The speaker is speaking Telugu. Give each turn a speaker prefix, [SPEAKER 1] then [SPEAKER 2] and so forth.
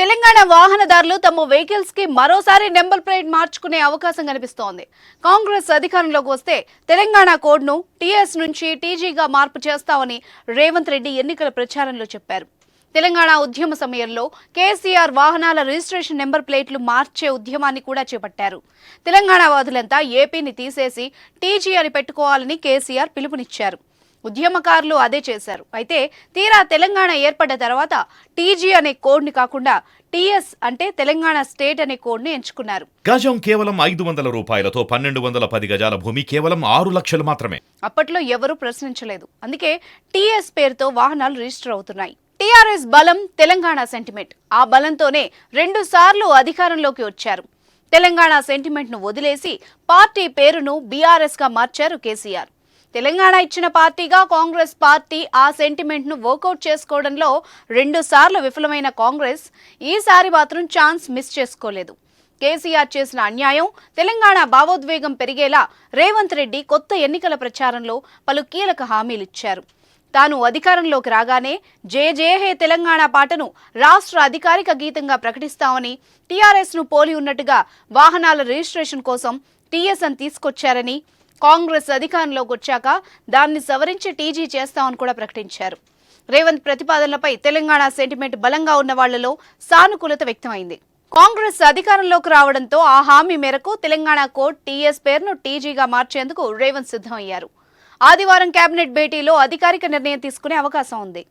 [SPEAKER 1] తెలంగాణ వాహనదారులు తమ వెహికల్స్కి మరోసారి నెంబర్ ప్లేట్ మార్చుకునే అవకాశం కనిపిస్తోంది. కాంగ్రెస్ అధికారంలోకి వస్తే తెలంగాణ కోడ్ను టీఎస్ నుంచి టీజీగా మార్పు చేస్తామని రేవంత్ రెడ్డి ఎన్నికల ప్రచారంలో చెప్పారు. తెలంగాణ ఉద్యమ సమయంలో కేసీఆర్ వాహనాల రిజిస్ట్రేషన్ నెంబర్ ప్లేట్లు మార్చే ఉద్యమాన్ని కూడా చేపట్టారు. తెలంగాణ వాదులంతా ఏపీని తీసేసి టీజీ అని పెట్టుకోవాలని కేసీఆర్ పిలుపునిచ్చారు. ఉద్యమకారులు అదే చేశారు. అయితే తీరా తెలంగాణ ఏర్పడ్డ తర్వాత టీజీ అనే కోడ్ని కాకుండా టీఎస్ అంటే తెలంగాణ స్టేట్ అనే కోడ్ని ఎంచుకున్నారు.
[SPEAKER 2] గజం కేవలం ఐదు వందల రూపాయలతో పన్నెండు వందల పది గజాల భూమి కేవలం ఆరు లక్షలు మాత్రమే.
[SPEAKER 1] అప్పట్లో ఎవరూ ప్రశ్నించలేదు. అందుకే టీఎస్ పేరుతో వాహనాలు రిజిస్టర్ అవుతున్నాయి. టీఆర్ఎస్ బలం తెలంగాణ సెంటిమెంట్. ఆ బలంతోనే రెండు సార్లు అధికారంలోకి వచ్చారు. తెలంగాణ సెంటిమెంట్ను వదిలేసి పార్టీ పేరును బీఆర్ఎస్గా మార్చారు కేసీఆర్. తెలంగాణ ఇచ్చిన పార్టీగా కాంగ్రెస్ పార్టీ ఆ సెంటిమెంట్ను వర్కౌట్ చేసుకోవడంలో రెండు సార్లు విఫలమైన కాంగ్రెస్ ఈసారి మాత్రం ఛాన్స్ మిస్ చేసుకోలేదు. కేసీఆర్ చేసిన అన్యాయం తెలంగాణ భావోద్వేగం పెరిగేలా రేవంత్ రెడ్డి కొత్త ఎన్నికల ప్రచారంలో పలు కీలక హామీలిచ్చారు. తాను అధికారంలోకి రాగానే జే జే హే తెలంగాణ పాటను రాష్ట్ర అధికారిక గీతంగా ప్రకటిస్తామని టీఆర్ఎస్ను పోలి ఉన్నట్టుగా వాహనాల రిజిస్ట్రేషన్ కోసం టీఎస్ఎన్ తీసుకొచ్చారని కాంగ్రెస్ అధికారంలోకి వచ్చాక దాన్ని సవరించి టీజీ చేస్తామని కూడా ప్రకటించారు. రేవంత్ ప్రతిపాదనలపై తెలంగాణ సెంటిమెంట్ బలంగా ఉన్న వాళ్ళలో సానుకూలత వ్యక్తమైంది. కాంగ్రెస్ అధికారంలోకి రావడంతో ఆ హామీ మేరకు తెలంగాణ కోర్టు టీఎస్ పేరును టీజీగా మార్చేందుకు రేవంత్ సిద్ధమయ్యారు. ఆదివారం కేబినెట్ భేటీలో అధికారిక నిర్ణయం తీసుకునే అవకాశం ఉంది.